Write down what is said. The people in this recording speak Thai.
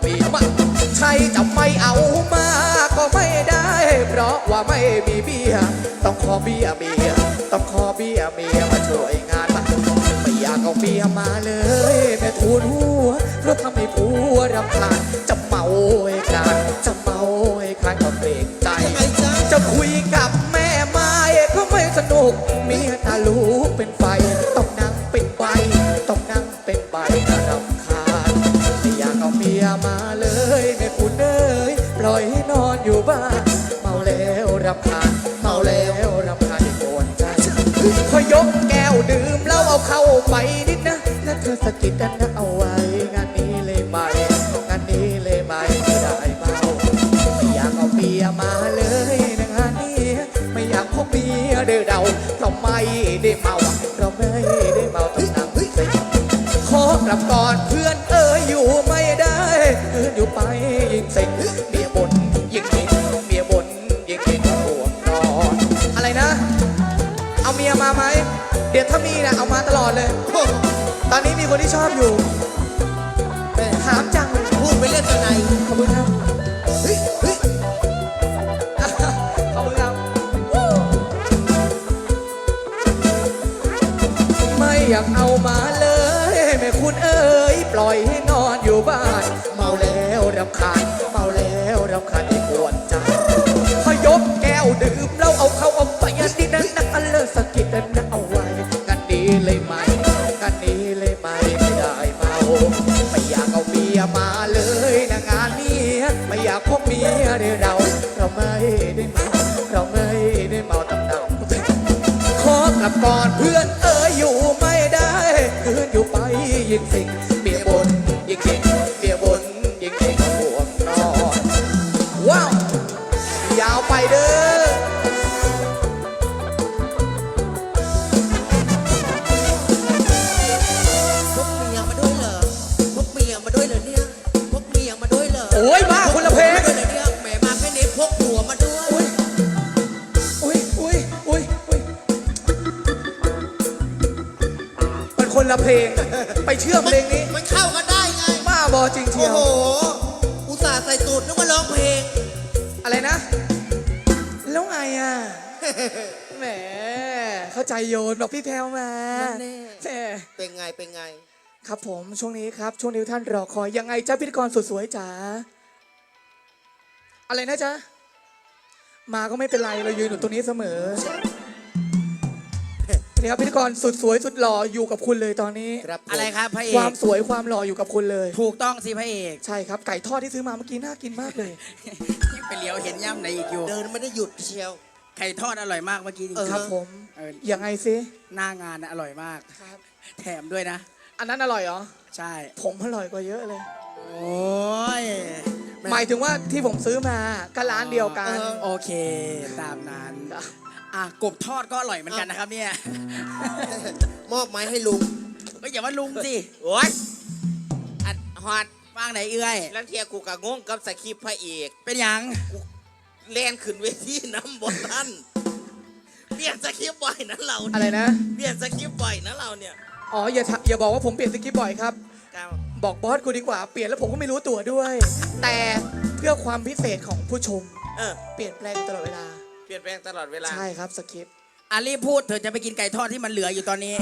ไม่ใช่จะไม่เอามาก็ไม่ได้ เพราะว่าไม่มีเบียต้องขอเบียเมียต้องขอเบียเมียมาช่วยงานบ้าไม่อยากเอาเบียมาเลยแม่ทูนหัวเพราะทำให้ผัวรำคาญจะเมาให้คลานจะเมาให้คลานก็เกรงใจยังไงจ๊ะจะคุยกับแม่ไม้ก็ไม่สนุกเมียตาลูกเป็นไฟ ล่อยให้นอนอยู่บ้านเมาแล้วรำคาญเมาแล้วรำคาญปวดใจพอยกแก้วดื่มแล้วเอาเข้าไปนิดนะ แล้วเธอสะกิดดันนะเอาไว้ งานนี้เลยไหมงานนี้เลยไหมไม่ได้เมาไม่อยากเอาเมียมาเลยนะงานนี้ ไม่อยากพบเมียเดือเดาเราไม่ได้เมาเราไม่ได้เมาต้องนั่งเซ็งขอกลับก่อนเพื่อนเอออยู่ไม่ได้เพื่อนอยู่ไปยิ่งเซ็ง มาไหม เดี๋ยวถ้ามีนะเอามาตลอดเลย ตอนนี้มีคนที่ชอบอยู่แม่ถามจังพูดไปเล่นตัวไหนขอบคุณครับเฮ้ยเฮ้ยขอบคุณครับไม่อยากเอามาเลยแม่คุณเอ๋ยปล่อยให้นอนอยู่บ้าน เมาแล้วรำคาญ ศสกิดนั้นนะเอาไว้กันดีเลยไหมกันดีเลยไหมไม่ได้เมาไม่อยากเอาเมียมาเลยนะงานนี้ไม่อยากพบเมียเดี๋ยวเราเราไม่ได้เมาเราไม่ได้เมาตำหนักขอกลับก่อนเพื่อนเอ๋ยอยู่ไม่ได้เพื่อนอยู่ไปยิ่งสิ่งเมียบนยิ่งเก่งเมียบนยิ่งเก่งห่วงนอนว้าวยาวไปเด้อ คนละเพลง ไปเชื่อมเพลงนี้มันเข้ากันได้ไง บ้าบอจริงเชีโอ้ยวโห อุตส่าห์ใส่สูตรนึกว่าร้องเพลง อะไรนะ แล้วไงอะแหมเข้าใจโยนบอกพี่แพรวมานั่นแน่ แหมเป็นไง เป็นไง ครับผมช่วงนี้ครับ ช่วงนี้ท่านรอคอยยังไงจ้าพิธีกรสุดสวยจ๋าอะไรนะจ๊ะมาก็ไม่เป็นไรเรายืนอยู่ตรงนี้เสมอ นี่ครับพิธีกรสุดสวยสุดหล่ออยู่กับคุณเลยตอนนี้ ครับผมอะไรครับพระเอความกสวยความหล่ออยู่กับคุณเลย ถูกต้องสิพระเอกใช่ครับไก่ทอดที่ซื้อมาเมื่อกี้น่ากินมากเลยไปเหลียวเห็นย่ำไหนอีกอยู่เดินไม่ได้หยุดเชียว ไข่ทอดอร่อยมากเมื่อกี้จริงเออๆครับผม เออยังไงซิหน้างานน่ะอร่อยมากแถมด้วยนะ อันนั้นอร่อยเหรอ ใช่ ผมอร่อยกว่าเยอะเลย โอ้ยหมายถึงว่าที่ผมซื้อมาก็ร้านเดียวกัน เออโอเค ตามนั้น ครับ อะกบทอดก็อร่อยเหมือนกันนะครับเนี่ยมอบไม้ให้ลุงก็อย่าว่าลุงสิโอ๊ยอัดฮอดว่างไหนเอื้อย แล้วเทียกูกะงงกับสคริปต์พระเอกเป็นหยังเล่นขึ้นเวทีน้ำบนท่านเปลี่ยนสคริปต์บ่อยนะเราเนี่ยอะไรนะ เปลี่ยนสคริปต์บ่อยนะเราเนี่ยอ๋ออย่าทะอย่าบอกว่าผมเปลี่ยนสคริปต์บ่อยครับก้าวบอกบอสกูดีกว่าเปลี่ยนแล้วผมก็ไม่รู้ตัวด้วย แต่เพื่อความพิเศษของผู้ชม เออ เปลี่ยนแปลงตลอดเวลา เปลี่ยนแปลงตลอดเวลา ใช่ครับสคริปต์ อารีบพูดเธอจะไปกินไก่ทอดที่มันเหลืออยู่ตอนนี้